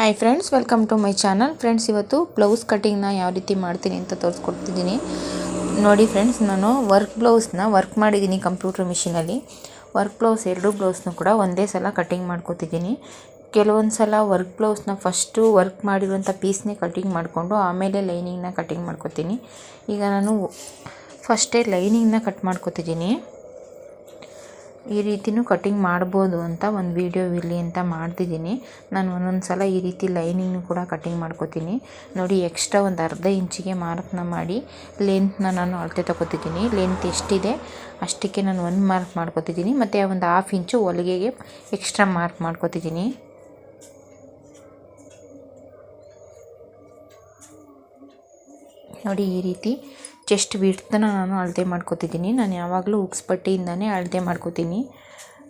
Hi friends welcome to my channel friends ಇವತ್ತು blouse ಕಟಿಂಗ್ನ ಯಾವ ರೀತಿ ಮಾಡ್ತೀನಿ ಅಂತ ತೋರಿಸ್ಕೊಡ್ತಿದ್ದೀನಿ. ನೋಡಿ ಫ್ರೆಂಡ್ಸ್ ನಾನು ವರ್ಕ್ ಬ್ಲೌಸ್ನ ವರ್ಕ್ ಮಾಡಿದ್ದೀನಿ ಕಂಪ್ಯೂಟರ್ ಮಿಷಿನಲ್ಲಿ ವರ್ಕ್ ಬ್ಲೌಸ್ ಎರಡು ಬ್ಲೌಸ್ನು ಕೂಡ ಒಂದೇ ಸಲ ಕಟಿಂಗ್ ಮಾಡ್ಕೊತಿದ್ದೀನಿ. ಕೆಲವೊಂದು ಸಲ ವರ್ಕ್ ಬ್ಲೌಸ್ನ ಫಸ್ಟು ವರ್ಕ್ ಮಾಡಿರುವಂಥ ಪೀಸ್ನೇ ಕಟಿಂಗ್ ಮಾಡಿಕೊಂಡು ಆಮೇಲೆ ಲೈನಿಂಗ್ನ ಕಟಿಂಗ್ ಮಾಡ್ಕೊತೀನಿ. ಈಗ ನಾನು ಫಸ್ಟೇ ಲೈನಿಂಗ್ನ ಕಟ್ ಮಾಡ್ಕೊತಿದ್ದೀನಿ. ಈ ರೀತಿಯೂ ಕಟಿಂಗ್ ಮಾಡ್ಬೋದು ಅಂತ ಒಂದು ವೀಡಿಯೋ ಇಲ್ಲಿ ಅಂತ ಮಾಡ್ತಿದ್ದೀನಿ. ನಾನು ಒಂದೊಂದು ಸಲ ಈ ರೀತಿ ಲೈನಿಂಗ್ನು ಕೂಡ ಕಟಿಂಗ್ ಮಾಡ್ಕೋತೀನಿ. ನೋಡಿ ಎಕ್ಸ್ಟ್ರಾ ಒಂದು ಅರ್ಧ ಇಂಚಿಗೆ ಮಾರ್ಕ್ನ ಮಾಡಿ ಲೆಂತ್ನ ನಾನು ಅಳತೆ ತಗೋತಿದ್ದೀನಿ. ಲೆಂತ್ ಎಷ್ಟಿದೆ ಅಷ್ಟಕ್ಕೆ ನಾನು ಒಂದು ಮಾರ್ಕ್ ಮಾಡ್ಕೋತಿದ್ದೀನಿ. ಮತ್ತು ಒಂದು ಹಾಫ್ ಇಂಚು ಹೊಲಿಗೆಗೆ ಎಕ್ಸ್ಟ್ರಾ ಮಾರ್ಕ್ ಮಾಡ್ಕೋತಿದ್ದೀನಿ. ನೋಡಿ, ಈ ರೀತಿ ಚೆಸ್ಟ್ ವಿಡ್ತನ ನಾನು ಅಳತೆ ಮಾಡ್ಕೋತಿದ್ದೀನಿ. ನಾನು ಯಾವಾಗಲೂ ಉಕ್ಸ್ ಪಟ್ಟಿಯಿಂದನೇ ಅಳತೆ ಮಾಡ್ಕೋತೀನಿ.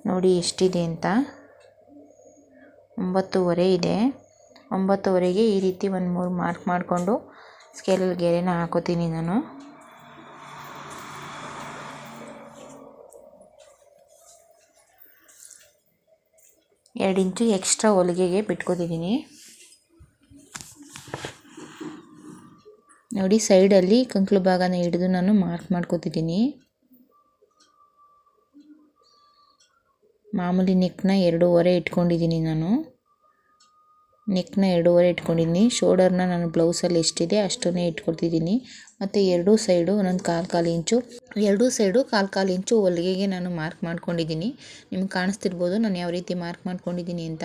ನೋಡಿ ಎಷ್ಟಿದೆ ಅಂತ. ಒಂಬತ್ತುವರೆ ಇದೆ. ಒಂಬತ್ತುವರೆಗೆ ಈ ರೀತಿ ಒಂದು ಮೂರು ಮಾರ್ಕ್ ಮಾಡಿಕೊಂಡು ಸ್ಕೇಲಲ್ಲಿ ಗೆರೆನ ಹಾಕೋತೀನಿ ನಾನು. ಎರಡು ಇಂಚು ಎಕ್ಸ್ಟ್ರಾ ಹೊಲಿಗೆಗೆ ಬಿಟ್ಕೋತಿದ್ದೀನಿ. ನೋಡಿ, ಸೈಡಲ್ಲಿ ಕಂಕ್ಳು ಭಾಗನ ಹಿಡಿದು ನಾನು ಮಾರ್ಕ್ ಮಾಡ್ಕೋತಿದ್ದೀನಿ. ಮಾಮೂಲಿ ನೆಕ್ನ ಎರಡೂವರೆ ಇಟ್ಕೊಂಡಿದ್ದೀನಿ ನಾನು. ನೆಕ್ನ ಎರಡೂವರೆ ಇಟ್ಕೊಂಡಿದ್ದೀನಿ. ಶೋಲ್ಡರ್ನ ನಾನು ಬ್ಲೌಸಲ್ಲಿ ಎಷ್ಟಿದೆ ಅಷ್ಟನ್ನೇ ಇಟ್ಕೊಳ್ತಿದ್ದೀನಿ ಮತ್ತು ಎರಡೂ ಸೈಡು ಒಂದೊಂದು ಕಾಲು ಕಾಲು ಇಂಚು, ಎರಡೂ ಸೈಡು ಕಾಲು ಕಾಲು ಇಂಚು ಹೊಲಿಗೆಗೆ ನಾನು ಮಾರ್ಕ್ ಮಾಡ್ಕೊಂಡಿದ್ದೀನಿ. ನಿಮ್ಗೆ ಕಾಣಿಸ್ತಿರ್ಬೋದು ನಾನು ಯಾವ ರೀತಿ ಮಾರ್ಕ್ ಮಾಡ್ಕೊಂಡಿದ್ದೀನಿ ಅಂತ.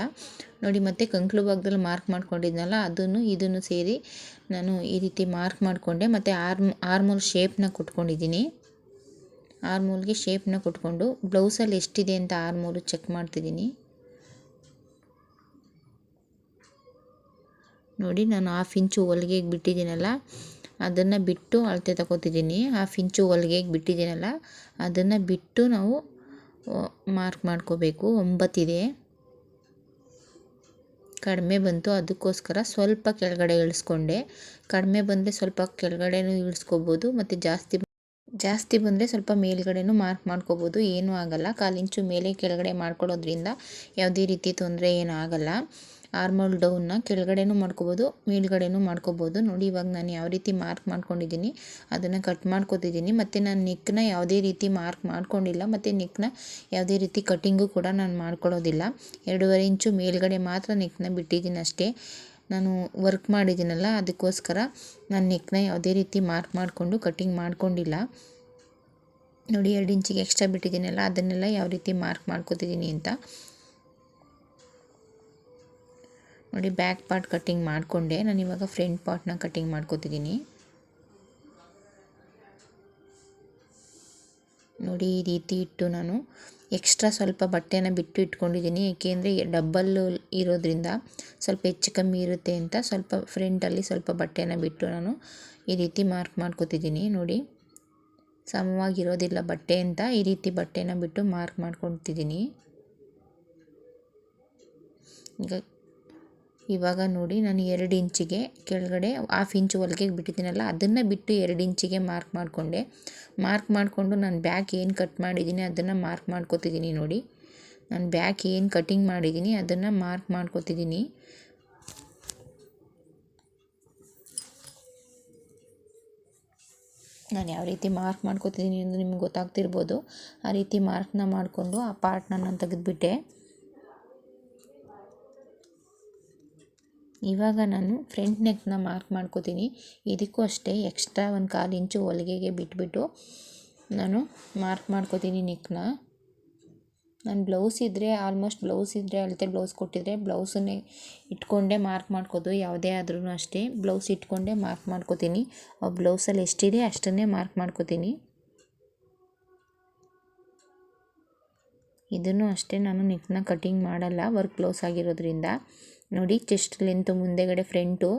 ನೋಡಿ, ಮತ್ತು ಕಂಕ್ಳು ಭಾಗದಲ್ಲಿ ಮಾರ್ಕ್ ಮಾಡ್ಕೊಂಡಿದ್ನಲ್ಲ, ಅದನ್ನು ಇದನ್ನು ಸೇರಿ ನಾನು ಈ ರೀತಿ ಮಾರ್ಕ್ ಮಾಡಿಕೊಂಡೆ, ಮತ್ತು ಆರ್ಮ್ ಆರ್ಮೋಲ್ ಶೇಪ್ನ ಕೊಟ್ಕೊಂಡಿದ್ದೀನಿ. ಆರ್ಮೋಲ್ಗೆ ಶೇಪ್ನ ಕೊಟ್ಕೊಂಡು ಬ್ಲೌಸಲ್ಲಿ ಎಷ್ಟಿದೆ ಅಂತ ಆರ್ಮೋಲು ಚೆಕ್ ಮಾಡ್ತಿದ್ದೀನಿ. ನೋಡಿ, ನಾನು ಹಾಫ್ ಇಂಚು ಹೊಲಿಗೆಗೆ ಬಿಟ್ಟಿದ್ದೀನಲ್ಲ, ಅದನ್ನು ಬಿಟ್ಟು ಅಳತೆ ತಗೋತಿದ್ದೀನಿ. ಹಾಫ್ ಇಂಚು ಹೊಲಿಗೆಗೆ ಬಿಟ್ಟಿದ್ದೀನಲ್ಲ, ಅದನ್ನು ಬಿಟ್ಟು ನಾವು ಮಾರ್ಕ್ ಮಾಡ್ಕೋಬೇಕು. ಒಂಬತ್ತಿದೆ. ಕಡಿಮೆ ಬಂತು, ಅದಕ್ಕೋಸ್ಕರ ಸ್ವಲ್ಪ ಕೆಳಗಡೆ ಇಳಿಸ್ಕೊಂಡೆ. ಕಡಿಮೆ ಬಂದರೆ ಸ್ವಲ್ಪ ಕೆಳಗಡೆನೂ ಇಳಿಸ್ಕೋಬೋದು, ಮತ್ತು ಜಾಸ್ತಿ ಜಾಸ್ತಿ ಬಂದರೆ ಸ್ವಲ್ಪ ಮೇಲ್ಗಡೆನೂ ಮಾರ್ಕ್ ಮಾಡ್ಕೋಬೋದು. ಏನೂ ಆಗಲ್ಲ. ಕಾಲಿಂಚು ಮೇಲೆ ಕೆಳಗಡೆ ಮಾಡ್ಕೊಳ್ಳೋದ್ರಿಂದ ಯಾವುದೇ ರೀತಿ ತೊಂದರೆ ಏನೂ ಆಗಲ್ಲ. ಆರ್ಮೋಲ್ ಡೌನ್ನ ಕೆಳಗಡೆನೂ ಮಾಡ್ಕೋಬೋದು, ಮೇಲ್ಗಡೆನೂ ಮಾಡ್ಕೋಬೋದು. ನೋಡಿ, ಇವಾಗ ನಾನು ಯಾವ ರೀತಿ ಮಾರ್ಕ್ ಮಾಡ್ಕೊಂಡಿದ್ದೀನಿ, ಅದನ್ನು ಕಟ್ ಮಾಡ್ಕೋತಿದ್ದೀನಿ. ಮತ್ತು ನಾನು ನೆಕ್ನ ಯಾವುದೇ ರೀತಿ ಮಾರ್ಕ್ ಮಾಡ್ಕೊಂಡಿಲ್ಲ, ಮತ್ತು ನೆಕ್ನ ಯಾವುದೇ ರೀತಿ ಕಟ್ಟಿಂಗು ಕೂಡ ನಾನು ಮಾಡ್ಕೊಳ್ಳೋದಿಲ್ಲ. ಎರಡೂವರೆ ಇಂಚು ಮೇಲ್ಗಡೆ ಮಾತ್ರ ನೆಕ್ನ ಬಿಟ್ಟಿದ್ದೀನಿ ಅಷ್ಟೇ. ನಾನು ವರ್ಕ್ ಮಾಡಿದ್ದೀನಲ್ಲ, ಅದಕ್ಕೋಸ್ಕರ ನಾನು ನೆಕ್ನ ಯಾವುದೇ ರೀತಿ ಮಾರ್ಕ್ ಮಾಡಿಕೊಂಡು ಕಟ್ಟಿಂಗ್ ಮಾಡ್ಕೊಂಡಿಲ್ಲ. ನೋಡಿ, ಎರಡು ಇಂಚಿಗೆ ಎಕ್ಸ್ಟ್ರಾ ಬಿಟ್ಟಿದ್ದೀನಲ್ಲ, ಅದನ್ನೆಲ್ಲ ಯಾವ ರೀತಿ ಮಾರ್ಕ್ ಮಾಡ್ಕೋತಿದ್ದೀನಿ ಅಂತ. ನೋಡಿ ಬ್ಯಾಕ್ ಪಾರ್ಟ್ ಕಟ್ಟಿಂಗ್ ಮಾಡಿಕೊಂಡೆ. ನಾನು ಇವಾಗ ಫ್ರಂಟ್ ಪಾರ್ಟ್ನ ಕಟ್ಟಿಂಗ್ ಮಾಡ್ಕೋತಿದ್ದೀನಿ ನೋಡಿ, ಈ ರೀತಿ ಇಟ್ಟು ನಾನು ಎಕ್ಸ್ಟ್ರಾ ಸ್ವಲ್ಪ ಬಟ್ಟೆನ ಬಿಟ್ಟು ಇಟ್ಕೊಂಡಿದ್ದೀನಿ ಏಕೆಂದರೆ ಡಬ್ಬಲ್ಲು ಇರೋದ್ರಿಂದ ಸ್ವಲ್ಪ ಹೆಚ್ಚು ಕಮ್ಮಿ ಇರುತ್ತೆ ಅಂತ ಸ್ವಲ್ಪ ಫ್ರಂಟಲ್ಲಿ ಸ್ವಲ್ಪ ಬಟ್ಟೆನ ಬಿಟ್ಟು ನಾನು ಈ ರೀತಿ ಮಾರ್ಕ್ ಮಾಡ್ಕೋತಿದ್ದೀನಿ ನೋಡಿ, ಸಮವಾಗಿರೋದಿಲ್ಲ ಬಟ್ಟೆ ಅಂತ ಈ ರೀತಿ ಬಟ್ಟೆನ ಬಿಟ್ಟು ಮಾರ್ಕ್ ಮಾಡ್ಕೊತಿದ್ದೀನಿ ಈಗ ಇವಾಗ ನೋಡಿ ನಾನು ಎರಡು ಇಂಚಿಗೆ ಕೆಳಗಡೆ ಹಾಫ್ ಇಂಚು ಹೊಲಿಗೆಗೆ ಬಿಟ್ಟಿದ್ದೀನಲ್ಲ, ಅದನ್ನು ಬಿಟ್ಟು ಎರಡು ಇಂಚಿಗೆ ಮಾರ್ಕ್ ಮಾಡಿಕೊಂಡೆ. ಮಾರ್ಕ್ ಮಾಡಿಕೊಂಡು ನಾನು ಬ್ಯಾಕ್ ಏನು ಕಟ್ ಮಾಡಿದ್ದೀನಿ ಅದನ್ನು ಮಾರ್ಕ್ ಮಾಡ್ಕೋತಿದ್ದೀನಿ ನೋಡಿ. ನಾನು ಬ್ಯಾಕ್ ಏನು ಕಟಿಂಗ್ ಮಾಡಿದ್ದೀನಿ ಅದನ್ನು ಮಾರ್ಕ್ ಮಾಡ್ಕೋತಿದ್ದೀನಿ. ನಾನು ಯಾವ ರೀತಿ ಮಾರ್ಕ್ ಮಾಡ್ಕೋತಿದ್ದೀನಿ ಎಂದು ನಿಮ್ಗೆ ಗೊತ್ತಾಗ್ತಿರ್ಬೋದು. ಆ ರೀತಿ ಮಾರ್ಕ್ನ ಮಾಡಿಕೊಂಡು ಆ ಪಾರ್ಟ್ನ ನಾನು ತೆಗೆದುಬಿಟ್ಟೆ. ಇವಾಗ ನಾನು ಫ್ರಂಟ್ ನೆಕ್ನ ಮಾರ್ಕ್ ಮಾಡ್ಕೋತೀನಿ. ಇದಕ್ಕೂ ಅಷ್ಟೇ ಎಕ್ಸ್ಟ್ರಾ ಒಂದು ಕಾಲು ಇಂಚು ಹೊಲಿಗೆಗೆ ಬಿಟ್ಬಿಟ್ಟು ನಾನು ಮಾರ್ಕ್ ಮಾಡ್ಕೋತೀನಿ ನೆಕ್ನ ನಾನು ಬ್ಲೌಸ್ ಇದ್ದರೆ ಆಲ್ಮೋಸ್ಟ್ ಬ್ಲೌಸ್ ಇದ್ದರೆ ಅಳತೆ ಬ್ಲೌಸ್ ಕೊಟ್ಟಿದ್ರೆ ಬ್ಲೌಸನ್ನೇ ಇಟ್ಕೊಂಡೇ ಮಾರ್ಕ್ ಮಾಡ್ಕೋದು, ಯಾವುದೇ ಆದ್ರೂ ಅಷ್ಟೇ. ಬ್ಲೌಸ್ ಇಟ್ಕೊಂಡೇ ಮಾರ್ಕ್ ಮಾಡ್ಕೋತೀನಿ. ಆ ಬ್ಲೌಸಲ್ಲಿ ಎಷ್ಟಿದೆ ಅಷ್ಟನ್ನೇ ಮಾರ್ಕ್ ಮಾಡ್ಕೋತೀನಿ. ಇದನ್ನು ಅಷ್ಟೇ ನಾನು ನೆಕ್ನ ಕಟಿಂಗ್ ಮಾಡಲ್ಲ ವರ್ಕ್ ಬ್ಲೌಸ್ ಆಗಿರೋದ್ರಿಂದ. ನೋಡಿ ಚೆಸ್ಟ್ ಲೆಂತ್ ಮುಂದೆಗಡೆ ಫ್ರಂಟು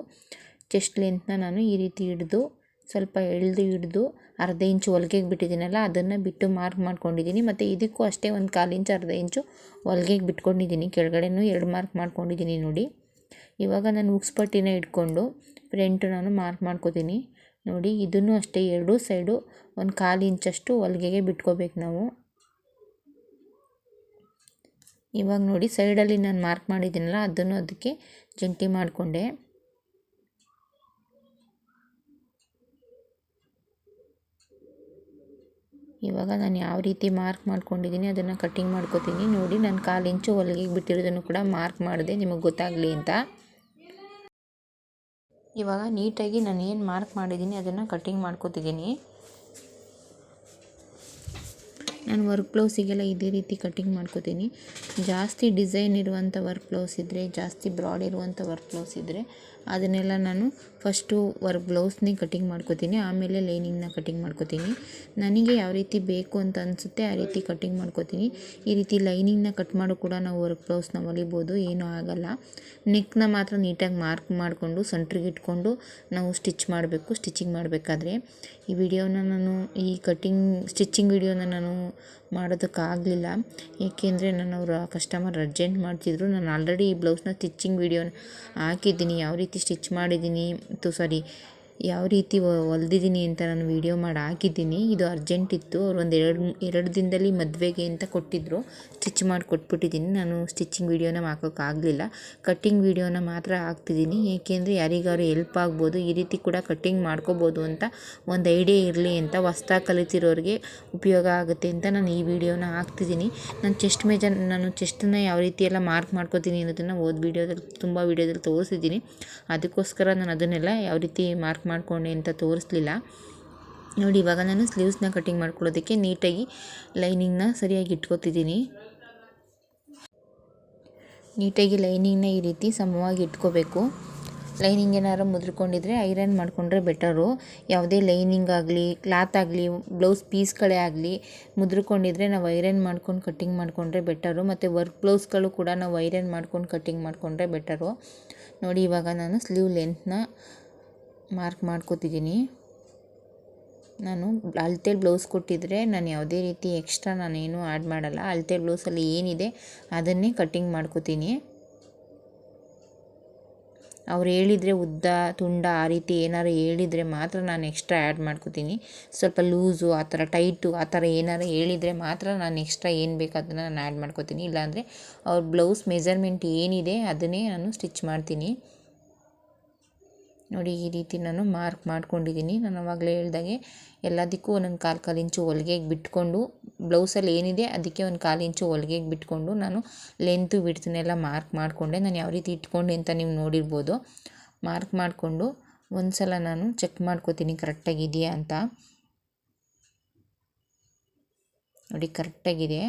ಚೆಸ್ಟ್ ಲೆಂತ್ನ ನಾನು ಈ ರೀತಿ ಹಿಡಿದು, ಸ್ವಲ್ಪ ಎಳೆದು ಹಿಡಿದು, ಅರ್ಧ ಇಂಚು ಹೊಲಿಗೆಗೆ ಬಿಟ್ಟಿದ್ದೀನಲ್ಲ, ಅದನ್ನು ಬಿಟ್ಟು ಮಾರ್ಕ್ ಮಾಡ್ಕೊಂಡಿದ್ದೀನಿ. ಮತ್ತು ಇದಕ್ಕೂ ಅಷ್ಟೇ ಒಂದು ಕಾಲು ಇಂಚು ಅರ್ಧ ಇಂಚು ಹೊಲಿಗೆಗೆ ಬಿಟ್ಕೊಂಡಿದ್ದೀನಿ. ಕೆಳಗಡೆನೂ ಎರಡು ಮಾರ್ಕ್ ಮಾಡ್ಕೊಂಡಿದ್ದೀನಿ ನೋಡಿ. ಇವಾಗ ನಾನು ಉಕ್ಸ್ಪಟ್ಟಿನ ಇಟ್ಕೊಂಡು ಫ್ರಂಟು ನಾನು ಮಾರ್ಕ್ ಮಾಡ್ಕೋತೀನಿ. ನೋಡಿ, ಇದನ್ನು ಅಷ್ಟೇ ಎರಡೂ ಸೈಡು ಒಂದು ಕಾಲು ಇಂಚಷ್ಟು ಹೊಲಿಗೆಗೆ ಬಿಟ್ಕೋಬೇಕು ನಾವು. ಇವಾಗ ನೋಡಿ ಸೈಡಲ್ಲಿ ನಾನು ಮಾರ್ಕ್ ಮಾಡಿದ್ದೀನಲ್ಲ, ಅದನ್ನು ಅದಕ್ಕೆ ಜಂಟಿ ಮಾಡಿಕೊಂಡೆ. ಇವಾಗ ನಾನು ಯಾವ ರೀತಿ ಮಾರ್ಕ್ ಮಾಡ್ಕೊಂಡಿದ್ದೀನಿ, ಅದನ್ನು ಕಟ್ಟಿಂಗ್ ಮಾಡ್ಕೋತೀನಿ. ನೋಡಿ, ನಾನು ಕಾಲು ಇಂಚು ಹೊಲಿಗೆ ಬಿಟ್ಟಿರೋದನ್ನು ಕೂಡ ಮಾರ್ಕ್ ಮಾಡಿದೆ, ನಿಮಗೆ ಗೊತ್ತಾಗಲಿ ಅಂತ. ಇವಾಗ ನೀಟಾಗಿ ನಾನು ಏನು ಮಾರ್ಕ್ ಮಾಡಿದ್ದೀನಿ, ಅದನ್ನು ಕಟ್ಟಿಂಗ್ ಮಾಡ್ಕೋತಿದ್ದೀನಿ. ನಾನು ವರ್ಕ್ ಬ್ಲೌಸಿಗೆಲ್ಲ ಇದೇ ರೀತಿ ಕಟ್ಟಿಂಗ್ ಮಾಡ್ಕೋತೀನಿ. ಜಾಸ್ತಿ ಡಿಸೈನ್ ಇರುವಂಥ ವರ್ಕ್ ಬ್ಲೌಸ್ ಇದ್ದರೆ ಜಾಸ್ತಿ ಬ್ರಾಡ್ ಇರುವಂಥ ವರ್ಕ್ ಬ್ಲೌಸ್ ಇದ್ದರೆ ಅದನ್ನೆಲ್ಲ ನಾನು ಫಸ್ಟು ವರ್ಕ್ ಬ್ಲೌಸ್ನೇ ಕಟಿಂಗ್ ಮಾಡ್ಕೋತೀನಿ, ಆಮೇಲೆ ಲೈನಿಂಗ್ನ ಕಟ್ಟಿಂಗ್ ಮಾಡ್ಕೋತೀನಿ. ನನಗೆ ಯಾವ ರೀತಿ ಬೇಕು ಅಂತ ಅನಿಸುತ್ತೆ ಆ ರೀತಿ ಕಟಿಂಗ್ ಮಾಡ್ಕೋತೀನಿ. ಈ ರೀತಿ ಲೈನಿಂಗ್ನ ಕಟ್ ಮಾಡೋ ಕೂಡ ನಾವು ವರ್ಕ್ ಬ್ಲೌಸ್ನ ಹೊಲಿಬೋದು, ಏನೂ ಆಗೋಲ್ಲ. ನೆಕ್ನ ಮಾತ್ರ ನೀಟಾಗಿ ಮಾರ್ಕ್ ಮಾಡಿಕೊಂಡು ಸೆಂಟ್ರಿಗೆ ಇಟ್ಕೊಂಡು ನಾವು ಸ್ಟಿಚ್ ಮಾಡಬೇಕು ಸ್ಟಿಚಿಂಗ್ ಮಾಡಬೇಕಾದ್ರೆ. ಈ ವಿಡಿಯೋನ ನಾನು, ಈ ಕಟಿಂಗ್ ಸ್ಟಿಚಿಂಗ್ ವಿಡಿಯೋನ ನಾನು ಮಾಡೋದಕ್ಕಾಗಲಿಲ್ಲ. ಏಕೆಂದರೆ ನಾನು ಅವರ ಕಸ್ಟಮರ್ ಅರ್ಜೆಂಟ್ ಮಾಡ್ತಿದ್ರು. ನಾನು ಆಲ್ರೆಡಿ ಈ ಬ್ಲೌಸ್ನ ಸ್ಟಿಚಿಂಗ್ ವೀಡಿಯೋನ ಹಾಕಿದ್ದೀನಿ. ಯಾವ ರೀತಿ ಸ್ಟಿಚ್ ಮಾಡಿದ್ದೀನಿ? ಮತ್ತು ಸಾರಿ ಯಾವ ರೀತಿ ಹೊಲ್ದಿದ್ದೀನಿ ಅಂತ ನಾನು ವೀಡಿಯೋ ಮಾಡಿ ಹಾಕಿದ್ದೀನಿ ಇದು ಅರ್ಜೆಂಟ್ ಇತ್ತು. ಅವ್ರು ಒಂದು ಎರಡು ಎರಡು ದಿನದಲ್ಲಿ ಮದುವೆಗೆ ಅಂತ ಕೊಟ್ಟಿದ್ದರು ಸ್ಟಿಚ್ ಮಾಡಿ ಕೊಟ್ಬಿಟ್ಟಿದ್ದೀನಿ ನಾನು ಸ್ಟಿಚಿಂಗ್ ವೀಡಿಯೋನ ಹಾಕೋಕ್ಕಾಗಲಿಲ್ಲ ಕಟ್ಟಿಂಗ್ ವೀಡಿಯೋನ ಮಾತ್ರ ಹಾಕ್ತಿದ್ದೀನಿ. ಏಕೆಂದರೆ ಯಾರಿಗಾರು ಎಲ್ಪ್ ಆಗ್ಬೋದು. ಈ ರೀತಿ ಕೂಡ ಕಟ್ಟಿಂಗ್ ಮಾಡ್ಕೋಬೋದು ಅಂತ ಒಂದು ಐಡಿಯಾ ಇರಲಿ ಅಂತ ಹೊಸ್ದಾಗಿ ಕಲಿತಿರೋರಿಗೆ ಉಪಯೋಗ ಆಗುತ್ತೆ ಅಂತ ನಾನು ಈ ವಿಡಿಯೋನ ಹಾಕ್ತಿದ್ದೀನಿ. ನಾನು ಚೆಸ್ಟ್ ಮೇಜರ್ ನಾನು ಚೆಸ್ಟನ್ನ ಯಾವ ರೀತಿ ಎಲ್ಲ ಮಾರ್ಕ್ ಮಾಡ್ಕೋತೀನಿ ಅನ್ನೋದನ್ನು ಓದ್ ವೀಡಿಯೋದಲ್ಲಿ ತುಂಬ ವೀಡಿಯೋದಲ್ಲಿ ತೋರಿಸಿದ್ದೀನಿ. ಅದಕ್ಕೋಸ್ಕರ ನಾನು ಅದನ್ನೆಲ್ಲ ಯಾವ ರೀತಿ ಮಾರ್ಕ್ ಮಾಡಿಕೊಂಡೆ ಅಂತ ತೋರಿಸ್ಲಿಲ್ಲ. ನೋಡಿ, ಇವಾಗ ನಾನು ಸ್ಲೀವ್ಸ್ನ ಕಟಿಂಗ್ ಮಾಡ್ಕೊಳ್ಳೋದಕ್ಕೆ ನೀಟಾಗಿ ಲೈನಿಂಗ್ನ ಸರಿಯಾಗಿ ಇಟ್ಕೋತಿದ್ದೀನಿ. ನೀಟಾಗಿ ಲೈನಿಂಗ್ನ ಈ ರೀತಿ ಸಮವಾಗಿ ಇಟ್ಕೋಬೇಕು. ಲೈನಿಂಗ್ ಏನಾರು ಮುದ್ರಿಕೊಂಡಿದ್ರೆ ಐರನ್ ಮಾಡಿಕೊಂಡ್ರೆ ಬೆಟರು ಯಾವುದೇ ಲೈನಿಂಗ್ ಆಗಲಿ ಕ್ಲಾತ್ ಆಗಲಿ ಬ್ಲೌಸ್ ಪೀಸ್ಗಳೇ ಆಗಲಿ ಮುದ್ರಕೊಂಡಿದ್ರೆ ನಾವು ಐರನ್ ಮಾಡ್ಕೊಂಡು ಕಟ್ಟಿಂಗ್ ಮಾಡಿಕೊಂಡ್ರೆ ಬೆಟರು ಮತ್ತು ವರ್ಕ್ ಬ್ಲೌಸ್ಗಳು ಕೂಡ ನಾವು ಐರನ್ ಮಾಡ್ಕೊಂಡು ಕಟ್ಟಿಂಗ್ ಮಾಡಿಕೊಂಡ್ರೆ ಬೆಟರು ನೋಡಿ, ಇವಾಗ ನಾನು ಸ್ಲೀವ್ ಲೆಂತ್ನ ಮಾರ್ಕ್ ಮಾಡ್ಕೋತಿದ್ದೀನಿ. ನಾನು ಅಳತೆ ಬ್ಲೌಸ್ ಕೊಟ್ಟಿದ್ದರೆ ನಾನು ಯಾವುದೇ ರೀತಿ ಎಕ್ಸ್ಟ್ರಾ ನಾನೇನು ಆ್ಯಡ್ ಮಾಡಲ್ಲ. ಅಳತೆ ಬ್ಲೌಸಲ್ಲಿ ಏನಿದೆ ಅದನ್ನೇ ಕಟ್ಟಿಂಗ್ ಮಾಡ್ಕೋತೀನಿ. ಅವ್ರು ಹೇಳಿದರೆ ಉದ್ದ, ತುಂಡ ಆ ರೀತಿ ಏನಾರು ಹೇಳಿದರೆ ಮಾತ್ರ ನಾನು ಎಕ್ಸ್ಟ್ರಾ ಆ್ಯಡ್ ಮಾಡ್ಕೋತೀನಿ. ಸ್ವಲ್ಪ ಲೂಸು, ಆ ಥರ ಟೈಟು, ಆ ಥರ ಏನಾರು ಹೇಳಿದರೆ ಮಾತ್ರ ನಾನು ಎಕ್ಸ್ಟ್ರಾ ಏನು ಬೇಕು ಅದನ್ನು ನಾನು ಆ್ಯಡ್ ಮಾಡ್ಕೋತೀನಿ. ಇಲ್ಲಾಂದರೆ ಅವ್ರ ಬ್ಲೌಸ್ ಮೆಜರ್ಮೆಂಟ್ ಏನಿದೆ ಅದನ್ನೇ ನಾನು ಸ್ಟಿಚ್ ಮಾಡ್ತೀನಿ. ನೋಡಿ ಈ ರೀತಿ ನಾನು ಮಾರ್ಕ್ ಮಾಡ್ಕೊಂಡಿದ್ದೀನಿ. ನಾನು ಆವಾಗಲೇ ಹೇಳ್ದಾಗೆ ಎಲ್ಲದಕ್ಕೂ ಒಂದೊಂದು ಕಾಲು ಕಾಲು ಇಂಚು ಹೊಲ್ಗೆಗೆ ಬಿಟ್ಕೊಂಡು ಬ್ಲೌಸಲ್ಲಿ ಏನಿದೆ ಅದಕ್ಕೆ ಒಂದು ಕಾಲು ಇಂಚು ಹೊಲ್ಗೆಗೆ ಬಿಟ್ಕೊಂಡು ನಾನು ಲೆಂತು ಬಿಡ್ತನ್ನೆಲ್ಲ ಮಾರ್ಕ್ ಮಾಡಿಕೊಂಡೆ. ನಾನು ಯಾವ ರೀತಿ ಇಟ್ಕೊಂಡೆ ಅಂತ ನೀವು ನೋಡಿರ್ಬೋದು. ಮಾರ್ಕ್ ಮಾಡಿಕೊಂಡು ಒಂದು ಸಲ ನಾನು ಚೆಕ್ ಮಾಡ್ಕೋತೀನಿ ಕರೆಕ್ಟಾಗಿದೆಯಾ ಅಂತ. ನೋಡಿ ಕರೆಕ್ಟಾಗಿದೆ.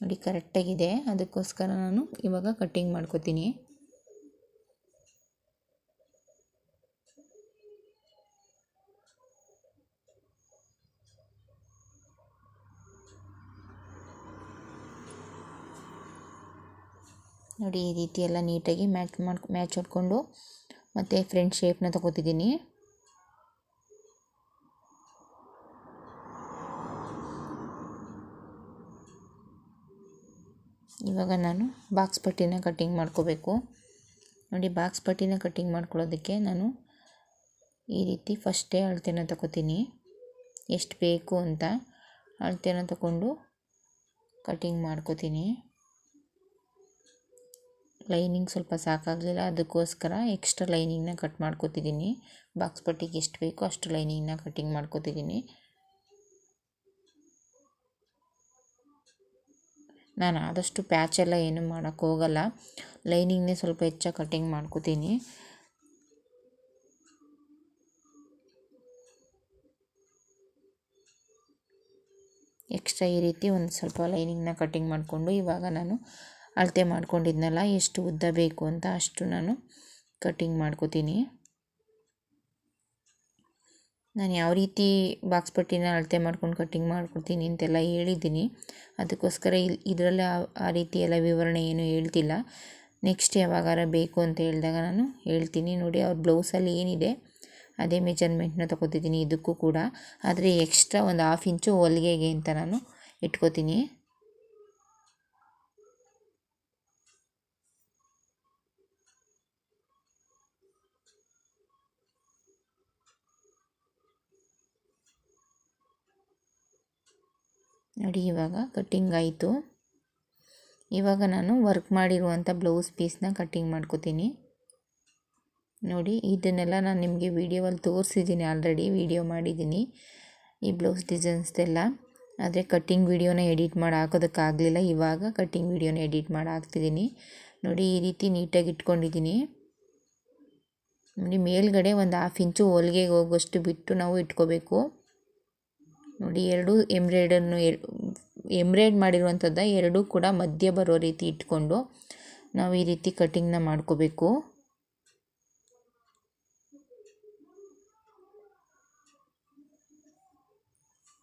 ನೋಡಿ, ಕರೆಕ್ಟಾಗಿದೆ. ಅದಕ್ಕೋಸ್ಕರ ನಾನು ಇವಾಗ ಕಟ್ಟಿಂಗ್ ಮಾಡ್ಕೋತೀನಿ. ನೋಡಿ, ಈ ರೀತಿ ಎಲ್ಲ ನೀಟಾಗಿ ಮ್ಯಾಚ್ ಮಾಡ್ಕೊ ಮ್ಯಾಚ್ ಹೊಡ್ಕೊಂಡು ಮತ್ತು ಫ್ರೆಂಡ್ ಶೇಪ್ನ ತಗೋತಿದ್ದೀನಿ. ಇವಾಗ ನಾನು ಬಾಕ್ಸ್ ಪಟ್ಟಿನ ಕಟ್ಟಿಂಗ್ ಮಾಡ್ಕೋಬೇಕು. ನೋಡಿ ಬಾಕ್ಸ್ ಪಟ್ಟಿನ ಕಟ್ಟಿಂಗ್ ಮಾಡ್ಕೊಳ್ಳೋದಕ್ಕೆ ನಾನು ಈ ರೀತಿ ಫಸ್ಟೇ ಅಳತೆನ ತಗೋತೀನಿ ಎಷ್ಟು ಬೇಕು ಅಂತ ಅಳತೆನ ತಗೊಂಡು ಕಟ್ಟಿಂಗ್ ಮಾಡ್ಕೋತೀನಿ. ಲೈನಿಂಗ್ ಸ್ವಲ್ಪ ಸಾಕಾಗಲಿಲ್ಲ, ಅದಕ್ಕೋಸ್ಕರ ಎಕ್ಸ್ಟ್ರಾ ಲೈನಿಂಗ್ನ ಕಟ್ ಮಾಡ್ಕೋತಿದ್ದೀನಿ. ಬಾಕ್ಸ್ ಪಟ್ಟಿಗೆ ಎಷ್ಟು ಬೇಕೋ ಅಷ್ಟು ಲೈನಿಂಗ್ನ ಕಟ್ಟಿಂಗ್ ಮಾಡ್ಕೋತಿದ್ದೀನಿ. ನಾನು ಆದಷ್ಟು ಪ್ಯಾಚೆಲ್ಲ ಏನು ಮಾಡೋಕ್ಕೆ ಹೋಗಲ್ಲ. ಲೈನಿಂಗ್ನೇ ಸ್ವಲ್ಪ ಹೆಚ್ಚಾಗಿ ಕಟ್ಟಿಂಗ್ ಮಾಡ್ಕೋತೀನಿ. ಎಕ್ಸ್ಟ್ರಾ ಈ ರೀತಿ ಒಂದು ಸ್ವಲ್ಪ ಲೈನಿಂಗ್ನ ಕಟ್ಟಿಂಗ್ ಮಾಡಿಕೊಂಡು ಇವಾಗ ನಾನು ಅಳತೆ ಮಾಡ್ಕೊಂಡಿದ್ನಲ್ಲ, ಎಷ್ಟು ಉದ್ದ ಬೇಕು ಅಂತ ಅಷ್ಟು ನಾನು ಕಟ್ಟಿಂಗ್ ಮಾಡ್ಕೋತೀನಿ. ನಾನು ಯಾವ ರೀತಿ ಬಾಕ್ಸ್ ಪಟ್ಟಿನ ಅಳತೆ ಮಾಡ್ಕೊಂಡು ಕಟ್ಟಿಂಗ್ ಮಾಡ್ಕೊಡ್ತೀನಿ ಅಂತೆಲ್ಲ ಹೇಳಿದ್ದೀನಿ. ಅದಕ್ಕೋಸ್ಕರ ಇಲ್ಲಿ ಇದರಲ್ಲಿ ಆ ರೀತಿ ಎಲ್ಲ ವಿವರಣೆ ಏನು ಹೇಳ್ತಿಲ್ಲ. ನೆಕ್ಸ್ಟ್ ಯಾವಾಗಾರ ಬೇಕು ಅಂತ ಹೇಳಿದಾಗ ನಾನು ಹೇಳ್ತೀನಿ. ನೋಡಿ, ಅವ್ರ ಬ್ಲೌಸಲ್ಲಿ ಏನಿದೆ, ಅದೇ ಮೆಜರ್ಮೆಂಟ್ನ ತೊಗೋತಿದ್ದೀನಿ ಇದಕ್ಕೂ ಕೂಡ. ಆದರೆ ಎಕ್ಸ್ಟ್ರಾ ಒಂದು ಹಾಫ್ ಇಂಚು ಹೊಲಿಗೆಗೆ ಅಂತ ನಾನು ಇಟ್ಕೋತೀನಿ. ನೋಡಿ ಇವಾಗ ಕಟ್ಟಿಂಗ್ ಆಯಿತು. ಇವಾಗ ನಾನು ವರ್ಕ್ ಮಾಡಿರುವಂಥ ಬ್ಲೌಸ್ ಪೀಸ್ನ ಕಟ್ಟಿಂಗ್ ಮಾಡ್ಕೋತೀನಿ. ನೋಡಿ, ಇದನ್ನೆಲ್ಲ ನಾನು ನಿಮಗೆ ವೀಡಿಯೋವಲ್ಲಿ ತೋರಿಸಿದ್ದೀನಿ ಆಲ್ರೆಡಿ, ವೀಡಿಯೋ ಮಾಡಿದ್ದೀನಿ. ಈ ಬ್ಲೌಸ್ ಡಿಸೈನ್ಸ್ದೆಲ್ಲ. ಆದರೆ ಕಟ್ಟಿಂಗ್ ವೀಡಿಯೋನ ಎಡಿಟ್ ಮಾಡಿ ಹಾಕೋದಕ್ಕಾಗಲಿಲ್ಲ, ಇವಾಗ ಕಟ್ಟಿಂಗ್ ವೀಡಿಯೋನ ಎಡಿಟ್ ಮಾಡಿ ಹಾಕ್ತಿದ್ದೀನಿ. ನೋಡಿ, ಈ ರೀತಿ ನೀಟಾಗಿ ಇಟ್ಕೊಂಡಿದ್ದೀನಿ. ನೋಡಿ, ಮೇಲ್ಗಡೆ ಒಂದು ಹಾಫ್ ಇಂಚು ಹೊಲಿಗೆಗೆ ಹೋಗೋಷ್ಟು ಬಿಟ್ಟು ನಾವು ಇಟ್ಕೋಬೇಕು. ನೋಡಿ, ಎರಡು ಎಂಬ್ರಾಯ್ಡನ್ನು ಎಂಬ್ರಾಯ್ಡ್ ಮಾಡಿರುವಂಥದ್ದು ಎರಡೂ ಕೂಡ ಮಧ್ಯ ಬರೋ ರೀತಿ ಇಟ್ಕೊಂಡು ನಾವು ಈ ರೀತಿ ಕಟ್ಟಿಂಗ್ನ ಮಾಡ್ಕೋಬೇಕು.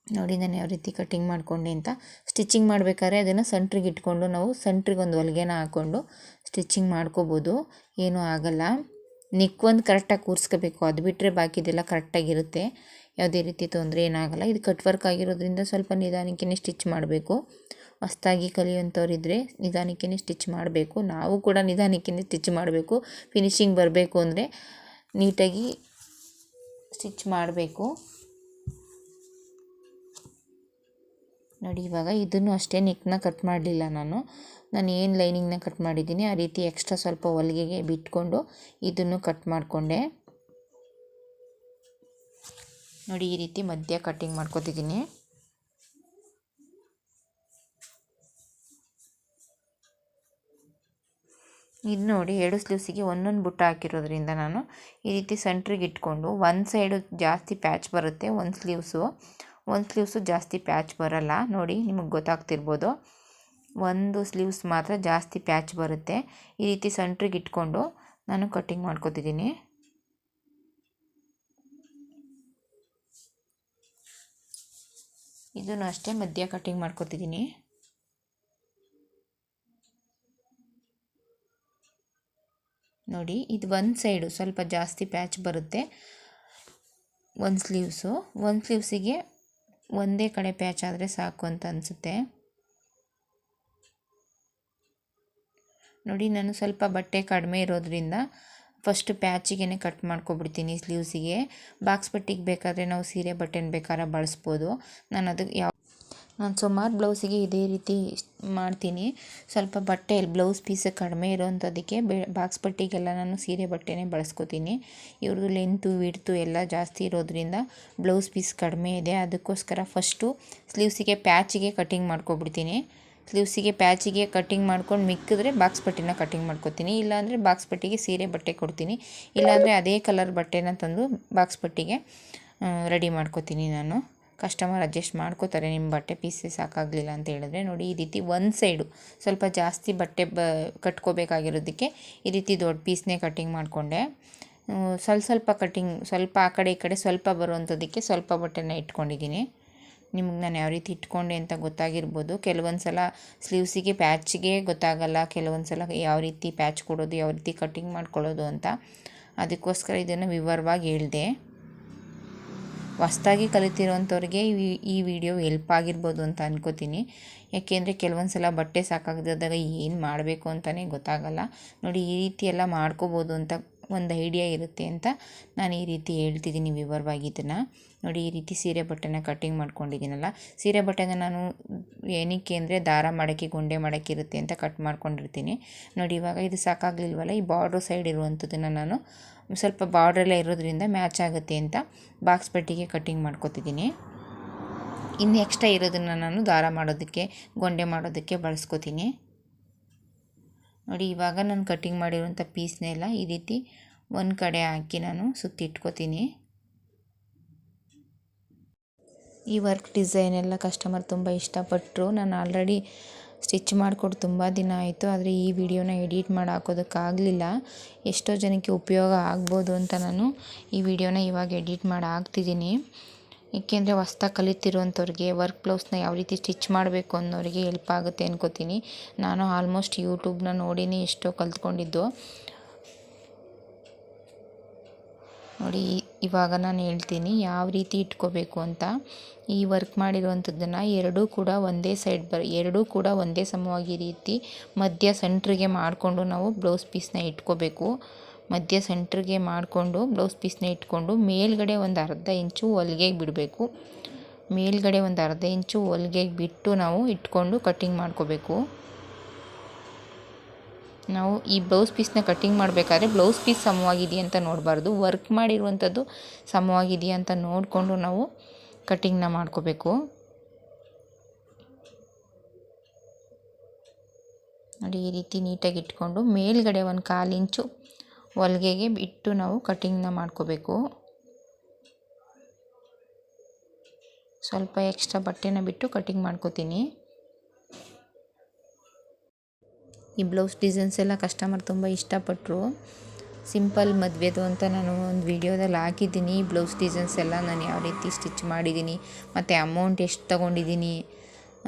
ನೋಡಿ, ನಾನು ಯಾವ ರೀತಿ ಕಟ್ಟಿಂಗ್ ಮಾಡಿಕೊಂಡೆ ಅಂತ. ಸ್ಟಿಚಿಂಗ್ ಮಾಡಬೇಕಾದ್ರೆ ಅದನ್ನು ಸೆಂಟ್ರಿಗೆ ಇಟ್ಕೊಂಡು ನಾವು ಸೆಂಟ್ರಿಗೆ ಒಂದು ಹೊಲಿಗೆನ ಹಾಕ್ಕೊಂಡು ಸ್ಟಿಚಿಂಗ್ ಮಾಡ್ಕೋಬೋದು. ಏನೂ ಆಗಲ್ಲ. ನೆಕ್ ಒಂದು ಕರೆಕ್ಟಾಗಿ ಕೂರಿಸ್ಕೋಬೇಕು. ಅದು ಬಿಟ್ಟರೆ ಬಾಕಿದೆಲ್ಲ ಕರೆಕ್ಟಾಗಿರುತ್ತೆ ಯಾವುದೇ ರೀತಿ ತೊಂದರೆ ಏನಾಗಲ್ಲ. ಇದು ಕಟ್ ವರ್ಕ್ ಆಗಿರೋದ್ರಿಂದ ಸ್ವಲ್ಪ ನಿಧಾನಕ್ಕೆ ಸ್ಟಿಚ್ ಮಾಡಬೇಕು. ಹೊಸ್ದಾಗಿ ಕಲಿಯುವಂಥವ್ರಿದ್ದರೆ ನಿಧಾನಕ್ಕೆ ಸ್ಟಿಚ್ ಮಾಡಬೇಕು. ನಾವು ಕೂಡ ನಿಧಾನಕ್ಕೆ ಸ್ಟಿಚ್ ಮಾಡಬೇಕು. ಫಿನಿಶಿಂಗ್ ಬರಬೇಕು ಅಂದರೆ ನೀಟಾಗಿ ಸ್ಟಿಚ್ ಮಾಡಬೇಕು. ನೋಡಿ, ಇವಾಗ ಇದನ್ನು ಅಷ್ಟೇ ನೆಕ್ನ ಕಟ್ ಮಾಡಲಿಲ್ಲ ನಾನು. ನಾನು ಏನು ಲೈನಿಂಗ್ನ ಕಟ್ ಮಾಡಿದ್ದೀನಿ, ಆ ರೀತಿ ಎಕ್ಸ್ಟ್ರಾ ಸ್ವಲ್ಪ ಹೊಲಿಗೆಗೆ ಬಿಟ್ಕೊಂಡು ಇದನ್ನು ಕಟ್ ಮಾಡಿಕೊಂಡೆ. ನೋಡಿ, ಈ ರೀತಿ ಮಧ್ಯ ಕಟ್ಟಿಂಗ್ ಮಾಡ್ಕೊತಿದ್ದೀನಿ. ಇದು ನೋಡಿ, ಎರಡು ಸ್ಲೀವ್ಸಿಗೆ ಒಂದೊಂದು ಬುಟ್ಟ ಹಾಕಿರೋದ್ರಿಂದ ನಾನು ಈ ರೀತಿ ಸೆಂಟ್ರಿಗೆ ಇಟ್ಕೊಂಡು ಒಂದು ಸೈಡು ಜಾಸ್ತಿ ಪ್ಯಾಚ್ ಬರುತ್ತೆ, ಒಂದು ಸ್ಲೀವ್ಸು ಒಂದು ಸ್ಲೀವ್ಸು ಜಾಸ್ತಿ ಪ್ಯಾಚ್ ಬರಲ್ಲ. ನೋಡಿ, ನಿಮಗೆ ಗೊತ್ತಾಗ್ತಿರ್ಬೋದು. ಒಂದು ಸ್ಲೀವ್ಸ್ ಮಾತ್ರ ಜಾಸ್ತಿ ಪ್ಯಾಚ್ ಬರುತ್ತೆ. ಈ ರೀತಿ ಸೆಂಟ್ರಿಗೆ ಇಟ್ಕೊಂಡು ನಾನು ಕಟ್ಟಿಂಗ್ ಮಾಡ್ಕೊತಿದ್ದೀನಿ. ಇದನ್ನು ಅಷ್ಟೇ ಮಧ್ಯ ಕಟ್ಟಿಂಗ್ ಮಾಡ್ಕೋತಿದ್ದೀನಿ ನೋಡಿ, ಇದು ಒಂದು ಸೈಡು ಸ್ವಲ್ಪ ಜಾಸ್ತಿ ಪ್ಯಾಚ್ ಬರುತ್ತೆ. ಒಂದು ಸ್ಲೀವ್ಸು ಒಂದು ಸ್ಲೀವ್ಸಿಗೆ ಒಂದೇ ಕಡೆ ಪ್ಯಾಚ್ ಆದರೆ ಸಾಕು ಅಂತ ಅನಿಸುತ್ತೆ. ನೋಡಿ, ನಾನು ಸ್ವಲ್ಪ ಬಟ್ಟೆ ಕಡಿಮೆ ಇರೋದ್ರಿಂದ ಫಸ್ಟ್ ಪ್ಯಾಚಿಗೆ ಕಟ್ ಮಾಡ್ಕೊಬಿಡ್ತೀನಿ ಸ್ಲೀವ್ಸಿಗೆ. ಬಾಕ್ಸ್ ಪಟ್ಟಿಗೆ ಬೇಕಾದರೆ ನಾವು ಸೀರೆ ಬಟ್ಟೆನ ಬೇಕಾದ್ರೆ ಬಳಸ್ಬೋದು. ನಾನು ಅದಕ್ಕೆ ಯಾವ ನಾನು ಸುಮಾರು ಬ್ಲೌಸಿಗೆ ಇದೇ ರೀತಿ ಮಾಡ್ತೀನಿ. ಸ್ವಲ್ಪ ಬಟ್ಟೆ, ಬ್ಲೌಸ್ ಪೀಸ್ ಕಡಿಮೆ ಇರೋವಂಥದ್ದಕ್ಕೆ ಬೆ ಬಾಕ್ಸ್ ಪಟ್ಟಿಗೆಲ್ಲ ನಾನು ಸೀರೆ ಬಟ್ಟೆನೇ ಬಳಸ್ಕೊತೀನಿ. ಇವ್ರದ್ದು ಲೆಂತು ವಿಡ್ತು ಎಲ್ಲ ಜಾಸ್ತಿ ಇರೋದ್ರಿಂದ ಬ್ಲೌಸ್ ಪೀಸ್ ಕಡಿಮೆ ಇದೆ. ಅದಕ್ಕೋಸ್ಕರ ಫಸ್ಟು ಸ್ಲೀವ್ಸಿಗೆ ಪ್ಯಾಚಿಗೆ ಕಟಿಂಗ್ ಮಾಡ್ಕೊಬಿಡ್ತೀನಿ. ಸ್ಲೀವ್ಸಿಗೆ ಪ್ಯಾಚಿಗೆ ಕಟ್ಟಿಂಗ್ ಮಾಡ್ಕೊಂಡು ಮಿಕ್ಕಿದ್ರೆ ಬಾಕ್ಸ್ ಪಟ್ಟಿನ ಕಟ್ಟಿಂಗ್ ಮಾಡ್ಕೊತೀನಿ. ಇಲ್ಲಾಂದರೆ ಬಾಕ್ಸ್ ಪಟ್ಟಿಗೆ ಸೀರೆ ಬಟ್ಟೆ ಕೊಡ್ತೀನಿ. ಇಲ್ಲಾಂದರೆ ಅದೇ ಕಲರ್ ಬಟ್ಟೆನ ತಂದು ಬಾಕ್ಸ್ ಪಟ್ಟಿಗೆ ರೆಡಿ ಮಾಡ್ಕೊತೀನಿ ನಾನು. ಕಸ್ಟಮರ್ ಅಡ್ಜಸ್ಟ್ ಮಾಡ್ಕೋತಾರೆ ನಿಮ್ಮ ಬಟ್ಟೆ ಪೀಸೇ ಸಾಕಾಗಲಿಲ್ಲ ಅಂತ ಹೇಳಿದ್ರೆ. ನೋಡಿ, ಈ ರೀತಿ ಒಂದು ಸೈಡು ಸ್ವಲ್ಪ ಜಾಸ್ತಿ ಬಟ್ಟೆ ಬ, ಕಟ್ಕೋಬೇಕಾಗಿರೋದಕ್ಕೆ ಈ ರೀತಿ ದೊಡ್ಡ ಪೀಸ್ನೇ ಕಟ್ಟಿಂಗ್ ಮಾಡಿಕೊಂಡೆ. ಸ್ವಲ್ಪ ಸ್ವಲ್ಪ ಕಟ್ಟಿಂಗ್ ಸ್ವಲ್ಪ ಆ ಕಡೆ ಈ ಕಡೆ ಸ್ವಲ್ಪ ಬರುವಂಥದ್ದಕ್ಕೆ ಸ್ವಲ್ಪ ಬಟ್ಟೆನ ಇಟ್ಕೊಂಡಿದ್ದೀನಿ. ನಿಮ್ಗೆ ನಾನು ಯಾವ ರೀತಿ ಇಟ್ಕೊಂಡೆ ಅಂತ ಗೊತ್ತಾಗಿರ್ಬೋದು. ಕೆಲವೊಂದು ಸಲ ಸ್ಲೀವ್ಸಿಗೆ ಪ್ಯಾಚ್ಗೆ ಗೊತ್ತಾಗಲ್ಲ ಕೆಲವೊಂದು ಸಲ ಯಾವ ರೀತಿ ಪ್ಯಾಚ್ ಕೊಡೋದು, ಯಾವ ರೀತಿ ಕಟ್ಟಿಂಗ್ ಮಾಡ್ಕೊಳ್ಳೋದು ಅಂತ. ಅದಕ್ಕೋಸ್ಕರ ಇದನ್ನು ವಿವರವಾಗಿ ಹೇಳಿದೆ. ಹೊಸ್ದಾಗಿ ಕಲಿತಿರೋಂಥವ್ರಿಗೆ ಈ ವಿಡಿಯೋ ಹೆಲ್ಪ್ ಆಗಿರ್ಬೋದು ಅಂತ ಅನ್ಕೋತೀನಿ. ಯಾಕೆಂದರೆ ಕೆಲವೊಂದು ಸಲ ಬಟ್ಟೆ ಸಾಕಾಗದಾಗ ಏನು ಮಾಡಬೇಕು ಅಂತಲೇ ಗೊತ್ತಾಗಲ್ಲ. ನೋಡಿ ಈ ರೀತಿ ಎಲ್ಲ ಮಾಡ್ಕೋಬೋದು ಅಂತ ಒಂದು ಐಡಿಯಾ ಇರುತ್ತೆ ಅಂತ ನಾನು ಈ ರೀತಿ ಹೇಳ್ತಿದ್ದೀನಿ ವಿವರವಾಗಿ ಇದನ್ನು. ನೋಡಿ, ಈ ರೀತಿ ಸೀರೆ ಬಟ್ಟೆನ ಕಟ್ಟಿಂಗ್ ಮಾಡ್ಕೊಂಡಿದ್ದೀನಲ್ಲ. ಸೀರೆ ಬಟ್ಟೆನ ನಾನು ಏನಕ್ಕೆ ಅಂದರೆ ದಾರ ಮಾಡೋಕ್ಕೆ ಗುಂಡೆ ಮಾಡೋಕ್ಕೆ ಇರುತ್ತೆ ಅಂತ ಕಟ್ ಮಾಡ್ಕೊಂಡಿರ್ತೀನಿ. ನೋಡಿ, ಇವಾಗ ಇದು ಸಾಕಾಗಲಿಲ್ವಲ್ಲ? ಈ ಬಾರ್ಡ್ರ್ ಸೈಡ್ ಇರುವಂಥದ್ದನ್ನು ನಾನು ಸ್ವಲ್ಪ ಬಾರ್ಡ್ರೆಲ್ಲ ಇರೋದ್ರಿಂದ ಮ್ಯಾಚ್ ಆಗುತ್ತೆ ಅಂತ ಬಾಕ್ಸ್ ಪಟ್ಟಿಗೆ ಕಟ್ಟಿಂಗ್ ಮಾಡ್ಕೊತಿದ್ದೀನಿ. ಇನ್ನು ಎಕ್ಸ್ಟ್ರಾ ಇರೋದನ್ನು ನಾನು ದಾರ ಮಾಡೋದಕ್ಕೆ, ಗೊಂಡೆ ಮಾಡೋದಕ್ಕೆ ಬಳಸ್ಕೊತೀನಿ. ನೋಡಿ, ಇವಾಗ ನಾನು ಕಟ್ಟಿಂಗ್ ಮಾಡಿರುವಂಥ ಪೀಸ್ನೆಲ್ಲ ಈ ರೀತಿ ಒಂದು ಕಡೆ ಹಾಕಿ ನಾನು ಸುತ್ತಿಟ್ಕೋತೀನಿ ಈ ವರ್ಕ್ ಡಿಸೈನ್ ಎಲ್ಲ ಕಸ್ಟಮರ್ ತುಂಬ ಇಷ್ಟಪಟ್ಟರು ನಾನು ಆಲ್ರೆಡಿ ಸ್ಟಿಚ್ ಮಾಡಿಕೊಟ್ಟು ತುಂಬ ದಿನ ಆಯಿತು, ಆದರೆ ಈ ವಿಡಿಯೋನ ಎಡಿಟ್ ಮಾಡಿ ಹಾಕೋದಕ್ಕಾಗಲಿಲ್ಲ ಎಷ್ಟೋ ಜನಕ್ಕೆ ಉಪಯೋಗ ಆಗ್ಬೋದು ಅಂತ ನಾನು ಈ ವಿಡಿಯೋನ ಇವಾಗ ಎಡಿಟ್ ಮಾಡಿ ಹಾಕ್ತಿದ್ದೀನಿ. ಏಕೆಂದರೆ ಹೊಸ್ದಾಗಿ ಕಲಿತಿರುವಂಥವ್ರಿಗೆ ವರ್ಕ್ ಬ್ಲೌಸ್ನ ಯಾವ ರೀತಿ ಸ್ಟಿಚ್ ಮಾಡಬೇಕು ಅನ್ನೋರಿಗೆ ಹೆಲ್ಪ್ ಆಗುತ್ತೆ ಅನ್ಕೋತೀನಿ. ನಾನು ಆಲ್ಮೋಸ್ಟ್ ಯೂಟ್ಯೂಬ್ನ ನೋಡಿನೇ ಎಷ್ಟೋ ಕಲ್ತ್ಕೊಂಡಿದ್ದು. ನೋಡಿ, ಇವಾಗ ನಾನು ಹೇಳ್ತೀನಿ ಯಾವ ರೀತಿ ಇಟ್ಕೋಬೇಕು ಅಂತ. ಈ ವರ್ಕ್ ಮಾಡಿರುವಂಥದ್ದನ್ನು ಎರಡೂ ಕೂಡ ಒಂದೇ ಸೈಡ್ ಬರ್ ಎರಡೂ ಕೂಡ ಒಂದೇ ಸಮವಾಗಿ ರೀತಿ ಮಧ್ಯ ಸೆಂಟ್ರಿಗೆ ಮಾಡಿಕೊಂಡು ನಾವು ಬ್ಲೌಸ್ ಪೀಸ್ನ ಇಟ್ಕೋಬೇಕು. ಮಧ್ಯ ಸೆಂಟ್ರಿಗೆ ಮಾಡಿಕೊಂಡು ಬ್ಲೌಸ್ ಪೀಸ್ನ ಇಟ್ಕೊಂಡು ಮೇಲ್ಗಡೆ ಒಂದು ಅರ್ಧ ಇಂಚು ಹೊಲ್ಗೆಗೆ ಬಿಡಬೇಕು. ಮೇಲ್ಗಡೆ ಒಂದು ಅರ್ಧ ಇಂಚು ಹೊಲಿಗೆಗೆ ಬಿಟ್ಟು ನಾವು ಇಟ್ಕೊಂಡು ಕಟ್ಟಿಂಗ್ ಮಾಡ್ಕೋಬೇಕು. ನಾವು ಈ ಬ್ಲೌಸ್ ಪೀಸ್ನ ಕಟ್ಟಿಂಗ್ ಮಾಡಬೇಕಾದ್ರೆ ಬ್ಲೌಸ್ ಪೀಸ್ ಸಮವಾಗಿದೆಯಾ ಅಂತ ನೋಡಬಾರ್ದು. ವರ್ಕ್ ಮಾಡಿರುವಂಥದ್ದು ಸಮವಾಗಿದೆಯಾ ಅಂತ ನೋಡಿಕೊಂಡು ನಾವು ಕಟ್ಟಿಂಗ್ನ ಮಾಡ್ಕೋಬೇಕು. ನೋಡಿ ಈ ರೀತಿ ನೀಟಾಗಿ ಇಟ್ಕೊಂಡು ಮೇಲ್ಗಡೆ ಒಂದು ಕಾಲು ಇಂಚು ಹೊಲಿಗೆಗೆ ಬಿಟ್ಟು ನಾವು ಕಟ್ಟಿಂಗ್ನ ಮಾಡ್ಕೋಬೇಕು. ಸ್ವಲ್ಪ ಎಕ್ಸ್ಟ್ರಾ ಬಟ್ಟೆನ ಬಿಟ್ಟು ಕಟ್ಟಿಂಗ್ ಮಾಡ್ಕೋತೀನಿ. ಈ ಬ್ಲೌಸ್ ಡಿಸೈನ್ಸ್ ಎಲ್ಲ ಕಸ್ಟಮರ್ ತುಂಬ ಇಷ್ಟಪಟ್ಟರು ಸಿಂಪಲ್ ಮದುವೆದು ಅಂತ ನಾನು ಒಂದು ವಿಡಿಯೋದಲ್ಲಿ ಹಾಕಿದ್ದೀನಿ. ಬ್ಲೌಸ್ ಡಿಸೈನ್ಸ್ ಎಲ್ಲ ನಾನು ಯಾವ ರೀತಿ ಸ್ಟಿಚ್ ಮಾಡಿದ್ದೀನಿ, ಮತ್ತು ಅಮೌಂಟ್ ಎಷ್ಟು ತೊಗೊಂಡಿದ್ದೀನಿ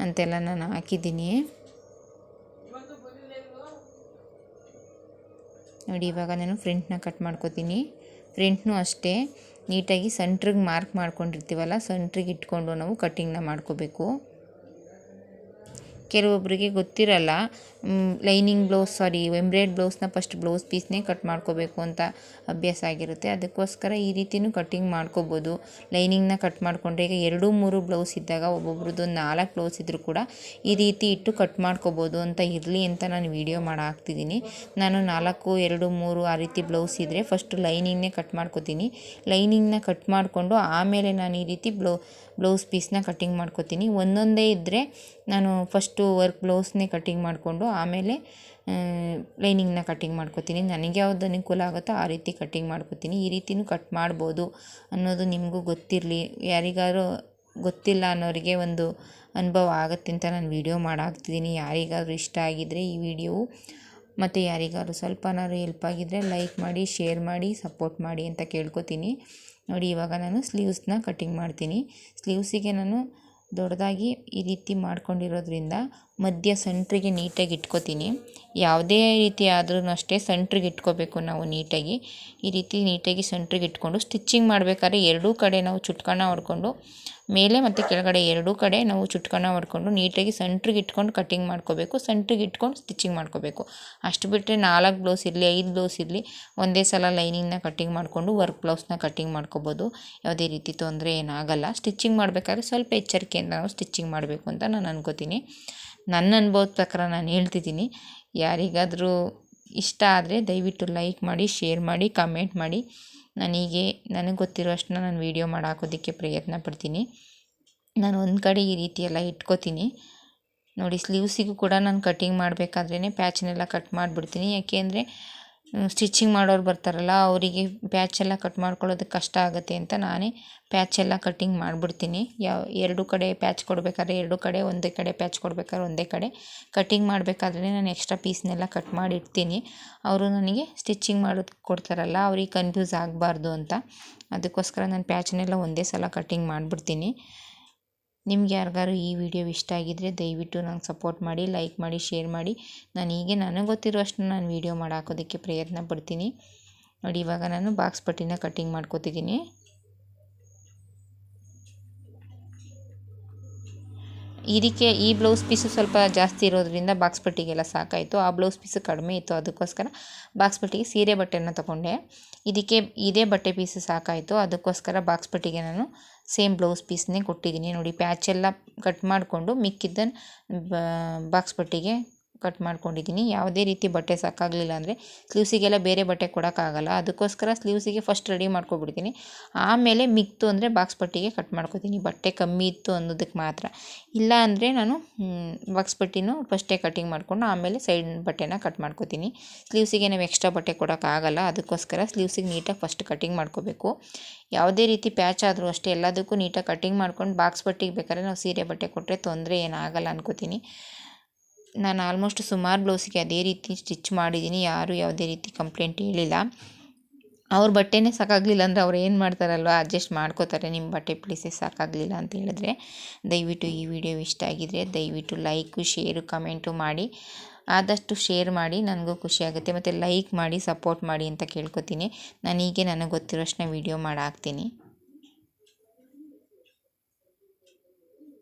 ಅಂತೆಲ್ಲ ನಾನು ಹಾಕಿದ್ದೀನಿ. ನೋಡಿ, ಇವಾಗ ನಾನು ಫ್ರಂಟ್ನ ಕಟ್ ಮಾಡ್ಕೋತೀನಿ. ಫ್ರಂಟ್ನೂ ಅಷ್ಟೇ. ನೀಟಾಗಿ ಸೆಂಟ್ರಿಗೆ ಮಾರ್ಕ್ ಮಾಡ್ಕೊಂಡಿರ್ತೀವಲ್ಲ ಸೆಂಟ್ರಿಗೆ ಇಟ್ಕೊಂಡು ನಾವು ಕಟ್ಟಿಂಗ್ನ ಮಾಡ್ಕೋಬೇಕು. ಕೆಲವೊಬ್ಬರಿಗೆ ಗೊತ್ತಿರಲ್ಲ ಲೈನಿಂಗ್ ಬ್ಲೌಸ್ ಸಾರಿ ಎಂಬ್ರೈಡ್ ಬ್ಲೌಸ್ನ ಫಸ್ಟ್ ಬ್ಲೌಸ್ ಪೀಸ್ನೇ ಕಟ್ ಮಾಡ್ಕೋಬೇಕು ಅಂತ ಅಭ್ಯಾಸ ಆಗಿರುತ್ತೆ. ಅದಕ್ಕೋಸ್ಕರ ಈ ರೀತಿಯೂ ಕಟ್ಟಿಂಗ್ ಮಾಡ್ಕೋಬೋದು. ಲೈನಿಂಗ್ನ ಕಟ್ ಮಾಡಿಕೊಂಡ್ರೆ ಈಗ ಎರಡು, ಮೂರು ಬ್ಲೌಸ್ ಇದ್ದಾಗ ಒಬ್ಬೊಬ್ರದ್ದು ನಾಲ್ಕು ಬ್ಲೌಸ್ ಇದ್ದರೂ ಕೂಡ ಈ ರೀತಿ ಇಟ್ಟು ಕಟ್ ಮಾಡ್ಕೋಬೋದು ಅಂತ ಇರಲಿ ಅಂತ ನಾನು ವೀಡಿಯೋ ಮಾಡಿ ಹಾಕ್ತಿದ್ದೀನಿ ನಾನು ನಾಲ್ಕು, ಎರಡು, ಮೂರು ಆ ರೀತಿ ಬ್ಲೌಸ್ ಇದ್ದರೆ ಫಸ್ಟು ಲೈನಿಂಗ್ನೇ ಕಟ್ ಮಾಡ್ಕೋತೀನಿ. ಲೈನಿಂಗ್ನ ಕಟ್ ಮಾಡಿಕೊಂಡು ಆಮೇಲೆ ನಾನು ಈ ರೀತಿ ಬ್ಲೌ ಬ್ಲೌಸ್ ಪೀಸ್ನ ಕಟ್ಟಿಂಗ್ ಮಾಡ್ಕೋತೀನಿ. ಒಂದೊಂದೇ ಇದ್ದರೆ ನಾನು ಫಸ್ಟು ವರ್ಕ್ ಬ್ಲೌಸ್ನೇ ಕಟ್ಟಿಂಗ್ ಮಾಡಿಕೊಂಡು ಆಮೇಲೆ ಲೈನಿಂಗ್ನ ಕಟ್ಟಿಂಗ್ ಮಾಡ್ಕೋತೀನಿ. ನನಗೆ ಯಾವ್ದು ಅನುಕೂಲ ಆಗುತ್ತೋ ಆ ರೀತಿ ಕಟ್ಟಿಂಗ್ ಮಾಡ್ಕೋತೀನಿ. ಈ ರೀತಿಯೂ ಕಟ್ ಮಾಡ್ಬೋದು ಅನ್ನೋದು ನಿಮಗೂ ಗೊತ್ತಿರಲಿ. ಯಾರಿಗಾದ್ರೂ ಗೊತ್ತಿಲ್ಲ ಅನ್ನೋರಿಗೆ ಒಂದು ಅನುಭವ ಆಗುತ್ತೆ ಅಂತ ನಾನು ವೀಡಿಯೋ ಮಾಡಾಕ್ತಿದ್ದೀನಿ. ಯಾರಿಗಾದ್ರೂ ಇಷ್ಟ ಆಗಿದ್ದರೆ ಈ ವಿಡಿಯೋವು ಮತ್ತು ಯಾರಿಗಾದ್ರೂ ಸ್ವಲ್ಪನಾದ್ರು ಹೆಲ್ಪ್ ಆಗಿದ್ದರೆ ಲೈಕ್ ಮಾಡಿ ಶೇರ್ ಮಾಡಿ ಸಪೋರ್ಟ್ ಮಾಡಿ ಅಂತ ಕೇಳ್ಕೊತೀನಿ. ನೋಡಿ, ಇವಾಗ ನಾನು ಸ್ಲೀವ್ಸ್ನ ಕಟ್ಟಿಂಗ್ ಮಾಡ್ತೀನಿ. ಸ್ಲೀವ್ಸಿಗೆ ನಾನು ದೊಡ್ಡದಾಗಿ ಈ ರೀತಿ ಮಾಡ್ಕೊಂಡಿರೋದ್ರಿಂದ ಮಧ್ಯ ಸೆಂಟ್ರಿಗೆ ನೀಟಾಗಿ ಇಟ್ಕೋತೀನಿ. ಯಾವುದೇ ರೀತಿ ಆದ್ರೂ ಅಷ್ಟೇ ಸೆಂಟ್ರಿಗೆ ಇಟ್ಕೋಬೇಕು ನಾವು ನೀಟಾಗಿ. ಈ ರೀತಿ ನೀಟಾಗಿ ಸೆಂಟ್ರಿಗೆ ಇಟ್ಕೊಂಡು ಸ್ಟಿಚ್ಚಿಂಗ್ ಮಾಡಬೇಕಾದ್ರೆ ಎರಡೂ ಕಡೆ ನಾವು ಚುಟ್ಕಣ ಹೊಡ್ಕೊಂಡು, ಮೇಲೆ ಮತ್ತು ಕೆಳಗಡೆ ಎರಡೂ ಕಡೆ ನಾವು ಚುಟ್ಕಣ ಹೊಡ್ಕೊಂಡು ನೀಟಾಗಿ ಸೆಂಟ್ರಿಗೆ ಇಟ್ಕೊಂಡು ಕಟ್ಟಿಂಗ್ ಮಾಡ್ಕೋಬೇಕು. ಸೆಂಟ್ರಿಗೆ ಇಟ್ಕೊಂಡು ಸ್ಟಿಚಿಂಗ್ ಮಾಡ್ಕೋಬೇಕು. ಅಷ್ಟು ಬಿಟ್ಟರೆ ನಾಲ್ಕು ಬ್ಲೌಸ್ ಇರಲಿ, ಐದು ಬ್ಲೌಸ್ ಇರಲಿ, ಒಂದೇ ಸಲ ಲೈನಿಂಗ್ನ ಕಟ್ಟಿಂಗ್ ಮಾಡಿಕೊಂಡು ವರ್ಕ್ ಬ್ಲೌಸ್ನ ಕಟ್ಟಿಂಗ್ ಮಾಡ್ಕೋಬೋದು. ಯಾವುದೇ ರೀತಿ ತೊಂದರೆ ಏನಾಗಲ್ಲ. ಸ್ಟಿಚ್ಚಿಂಗ್ ಮಾಡಬೇಕಾದ್ರೆ ಸ್ವಲ್ಪ ಎಚ್ಚರಿಕೆಯಿಂದ ನಾವು ಸ್ಟಿಚ್ಚಿಂಗ್ ಮಾಡಬೇಕು ಅಂತ ನಾನು ಅನ್ಕೋತೀನಿ. ನನ್ನ ಅನುಭವದ ಪ್ರಕಾರ ನಾನು ಹೇಳ್ತಿದ್ದೀನಿ. ಯಾರಿಗಾದರೂ ಇಷ್ಟ ಆದರೆ ದಯವಿಟ್ಟು ಲೈಕ್ ಮಾಡಿ ಶೇರ್ ಮಾಡಿ ಕಮೆಂಟ್ ಮಾಡಿ. ನನಗೆ ನನಗೆ ಗೊತ್ತಿರೋ ಅಷ್ಟನ್ನ ನಾನು ವೀಡಿಯೋ ಮಾಡಾಕೋದಕ್ಕೆ ಪ್ರಯತ್ನ ಪಡ್ತೀನಿ. ನಾನು ಒಂದು ಕಡೆ ಈ ರೀತಿ ಎಲ್ಲ ಇಟ್ಕೋತೀನಿ. ನೋಡಿ ಸ್ಲೀವ್ಸಿಗೂ ಕೂಡ ನಾನು ಕಟ್ಟಿಂಗ್ ಮಾಡಬೇಕಾದ್ರೇ ಪ್ಯಾಚನ್ನೆಲ್ಲ ಕಟ್ ಮಾಡಿಬಿಡ್ತೀನಿ. ಯಾಕೆ ಅಂದರೆ ಸ್ಟಿಚ್ಚಿಂಗ್ ಮಾಡೋರು ಬರ್ತಾರಲ್ಲ, ಅವರಿಗೆ ಪ್ಯಾಚೆಲ್ಲ ಕಟ್ ಮಾಡ್ಕೊಳ್ಳೋದಕ್ಕೆ ಕಷ್ಟ ಆಗುತ್ತೆ ಅಂತ ನಾನೇ ಪ್ಯಾಚೆಲ್ಲ ಕಟ್ಟಿಂಗ್ ಮಾಡಿಬಿಡ್ತೀನಿ. ಯಾವ ಎರಡು ಕಡೆ ಪ್ಯಾಚ್ ಕೊಡಬೇಕಾದ್ರೆ ಎರಡು ಕಡೆ, ಒಂದೇ ಕಡೆ ಪ್ಯಾಚ್ ಕೊಡ್ಬೇಕಾದ್ರೆ ಒಂದೇ ಕಡೆ. ಕಟ್ಟಿಂಗ್ ಮಾಡಬೇಕಾದ್ರೆ ನಾನು ಎಕ್ಸ್ಟ್ರಾ ಪೀಸ್ನೆಲ್ಲ ಕಟ್ ಮಾಡಿಡ್ತೀನಿ. ಅವರು ನನಗೆ ಸ್ಟಿಚಿಂಗ್ ಮಾಡೋದು ಕೊಡ್ತಾರಲ್ಲ, ಅವ್ರಿಗೆ ಕನ್ಫ್ಯೂಸ್ ಆಗಬಾರ್ದು ಅಂತ. ಅದಕ್ಕೋಸ್ಕರ ನಾನು ಪ್ಯಾಚ್ನೆಲ್ಲ ಒಂದೇ ಸಲ ಕಟ್ಟಿಂಗ್ ಮಾಡಿಬಿಡ್ತೀನಿ. ನಿಮ್ಗೆ ಯಾರಿಗಾರು ಈ ವಿಡಿಯೋ ಇಷ್ಟ ಆಗಿದ್ದರೆ ದಯವಿಟ್ಟು ನಂಗೆ ಸಪೋರ್ಟ್ ಮಾಡಿ, ಲೈಕ್ ಮಾಡಿ, ಶೇರ್ ಮಾಡಿ. ನಾನು ಹೀಗೆ, ನನಗೆ ಗೊತ್ತಿರುವಷ್ಟು ನಾನು ವಿಡಿಯೋ ಮಾಡಾಕೋದಕ್ಕೆ ಪ್ರಯತ್ನ ಪಡ್ತೀನಿ. ನೋಡಿ, ಇವಾಗ ನಾನು ಬಾಕ್ಸ್ ಪಟ್ಟಿನ ಕಟ್ಟಿಂಗ್ ಮಾಡ್ಕೋತಿದ್ದೀನಿ. ಇದಕ್ಕೆ ಈ ಬ್ಲೌಸ್ ಪೀಸು ಸ್ವಲ್ಪ ಜಾಸ್ತಿ ಇರೋದ್ರಿಂದ ಬಾಕ್ಸ್ ಪಟ್ಟಿಗೆಲ್ಲ ಸಾಕಾಯಿತು. ಆ ಬ್ಲೌಸ್ ಪೀಸು ಕಡಿಮೆ ಇತ್ತು, ಅದಕ್ಕೋಸ್ಕರ ಬಾಕ್ಸ್ ಪಟ್ಟಿಗೆ ಸೀರೆ ಬಟ್ಟೆನ ತೊಗೊಂಡೆ. ಇದಕ್ಕೆ ಇದೇ ಬಟ್ಟೆ ಪೀಸು ಸಾಕಾಯಿತು, ಅದಕ್ಕೋಸ್ಕರ ಬಾಕ್ಸ್ ಪಟ್ಟಿಗೆ ನಾನು ಸೇಮ್ ಬ್ಲೌಸ್ ಪೀಸ್ನೇ ಕೊಟ್ಟಿದ್ದೀನಿ ನೋಡಿ ಪ್ಯಾಚೆಲ್ಲ ಕಟ್ ಮಾಡಿಕೊಂಡು ಮಿಕ್ಕಿದ್ದನ್ನು ಬಾಕ್ಸ್ ಪಟ್ಟಿಗೆ ಕಟ್ ಮಾಡ್ಕೊಂಡಿದ್ದೀನಿ. ಯಾವುದೇ ರೀತಿ ಬಟ್ಟೆ ಸಾಕಾಗಲಿಲ್ಲ ಅಂದರೆ ಸ್ಲೀವ್ಸಿಗೆಲ್ಲ ಬೇರೆ ಬಟ್ಟೆ ಕೊಡೋಕ್ಕಾಗಲ್ಲ. ಅದಕ್ಕೋಸ್ಕರ ಸ್ಲೀವ್ಸಿಗೆ ಫಸ್ಟ್ ರೆಡಿ ಮಾಡ್ಕೊಬಿಡ್ತೀನಿ. ಆಮೇಲೆ ಮಿಕ್ತು ಅಂದರೆ ಬಾಕ್ಸ್ ಪಟ್ಟಿಗೆ ಕಟ್ ಮಾಡ್ಕೊತೀನಿ. ಬಟ್ಟೆ ಕಮ್ಮಿ ಇತ್ತು ಅನ್ನೋದಕ್ಕೆ ಮಾತ್ರ. ಇಲ್ಲ ಅಂದರೆ ನಾನು ಬಾಕ್ಸ್ ಪಟ್ಟಿನೂ ಫಸ್ಟೇ ಕಟ್ಟಿಂಗ್ ಮಾಡಿಕೊಂಡು ಆಮೇಲೆ ಸೈಡ್ ಬಟ್ಟೆನ ಕಟ್ ಮಾಡ್ಕೊತೀನಿ. ಸ್ಲೀವ್ಸಿಗೆ ನಾವು ಎಕ್ಸ್ಟ್ರಾ ಬಟ್ಟೆ ಕೊಡೋಕ್ಕಾಗಲ್ಲ. ಅದಕ್ಕೋಸ್ಕರ ಸ್ಲೀವ್ಸಿಗೆ ನೀಟಾಗಿ ಫಸ್ಟ್ ಕಟ್ಟಿಂಗ್ ಮಾಡ್ಕೋಬೇಕು. ಯಾವುದೇ ರೀತಿ ಪ್ಯಾಚ್ ಆದರೂ ಅಷ್ಟೇ ಎಲ್ಲದಕ್ಕೂ ನೀಟಾಗಿ ಕಟ್ಟಿಂಗ್ ಮಾಡ್ಕೊಂಡು ಬಾಕ್ಸ್ ಪಟ್ಟಿಗೆ ಬೇಕಾದ್ರೆ ನಾವು ಸೀರೆ ಬಟ್ಟೆ ಕೊಟ್ಟರೆ ತೊಂದರೆ ಏನಾಗಲ್ಲ ಅನ್ಕೋತೀನಿ. ನಾನು ಆಲ್ಮೋಸ್ಟ್ ಸುಮಾರು ಬ್ಲೌಸಿಗೆ ಅದೇ ರೀತಿ ಸ್ಟಿಚ್ ಮಾಡಿದ್ದೀನಿ. ಯಾರೂ ಯಾವುದೇ ರೀತಿ ಕಂಪ್ಲೇಂಟ್ ಹೇಳಿಲ್ಲ. ಅವ್ರ ಬಟ್ಟೆನೇ ಸಾಕಾಗಲಿಲ್ಲ ಅಂದರೆ ಅವ್ರು ಏನು ಮಾಡ್ತಾರಲ್ವ? ಅಡ್ಜಸ್ಟ್ ಮಾಡ್ಕೋತಾರೆ. ನಿಮ್ಮ ಬಟ್ಟೆ ಪ್ಲೀಸೇ ಸಾಕಾಗಲಿಲ್ಲ ಅಂತ ಹೇಳಿದ್ರೆ. ದಯವಿಟ್ಟು ಈ ವಿಡಿಯೋ ಇಷ್ಟ ಆಗಿದ್ರೆ ದಯವಿಟ್ಟು ಲೈಕು ಶೇರು ಕಮೆಂಟು ಮಾಡಿ. ಆದಷ್ಟು ಶೇರ್ ಮಾಡಿ. ನನಗೂ ಖುಷಿಯಾಗುತ್ತೆ ಮತ್ತು ಲೈಕ್ ಮಾಡಿ ಸಪೋರ್ಟ್ ಮಾಡಿ ಅಂತ ಕೇಳ್ಕೊತೀನಿ. ನಾನೀಗೆ ನನಗೆ ಗೊತ್ತಿರೋಷ್ಟನ್ನ ವೀಡಿಯೋ ಮಾಡಿ ಹಾಕ್ತೀನಿ